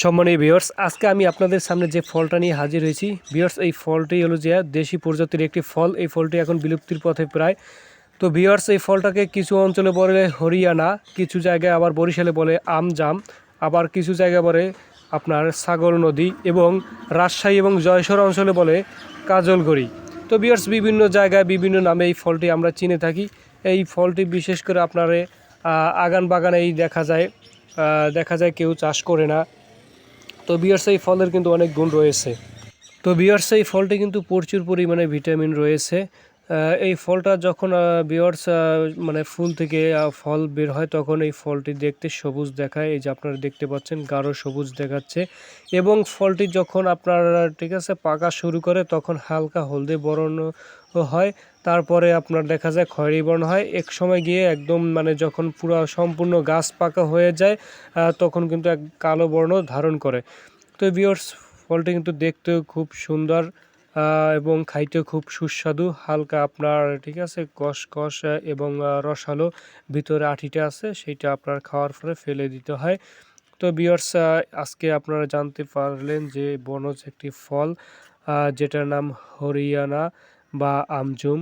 সম্মানীয় বিয়ার্স আজকে আমি আপনাদের সামনে যে ফলটা নিয়ে হাজির হয়েছি বিয়ার্স এই ফলটি হলো যে দেশি প্রজাতির একটি ফল। এই ফলটি এখন বিলুপ্তির পথে প্রায়। তো বিয়ার্স এই ফলটাকে কিছু অঞ্চলে বলে হরিয়ানা, কিছু জায়গায় আবার বরিশালে বলে আমজাম, আবার কিছু জায়গায় বলে আপনার সাগর নদী এবং রাজশাহী এবং জয়সর অঞ্চলে বলে কাজলগড়ি তো বিয়ার্স বিভিন্ন জায়গায় বিভিন্ন নামে এই ফলটি আমরা চিনে থাকি। এই ফলটি বিশেষ করে আপনার আগান বাগানেই দেখা যায় দেখা যায় কেউ চাষ করে না। তো বিয়ার্স, এই ফলের কিন্তু অনেক গুণ রয়েছে। তো বিয়ার্স, এই ফলটি কিন্তু প্রচুর পরিমাণে ভিটামিন রয়েছে। এই ফলটা যখন বিয়ার্স মানে ফুল থেকে ফল বের হয়, তখন এই ফলটি দেখতে সবুজ দেখায়। এই যে আপনারা দেখতে পাচ্ছেন, গাঢ় সবুজ দেখাচ্ছে। এবং ফলটি যখন আপনার, ঠিক আছে, পাকা শুরু করে, তখন হালকা হলদে বর্ণ হয়। তারপরে আপনার দেখা যায়, খয়েরি বর্ণ হয়। এক সময় গিয়ে একদম মানে যখন পুরো সম্পূর্ণ গাছ পাকা হয়ে যায় তখন কিন্তু এক কালো বর্ণ ধারণ করে। তো বিয়ার্স ফলটি কিন্তু দেখতেও খুব সুন্দর। এবং খাইতে খুব সুস্বাদু, হালকা আপনার, ঠিক আছে কষ কষ এবং রসালো ভিতরে আঠিটা আছে, সেইটা আপনার খাওয়ার পরে ফেলে দিতে হয়। তো বিয়ার্স আজকে আপনারা জানতে পারলেন যে বনজ একটি ফল যেটার নাম হরিয়ানা বা আমজুম।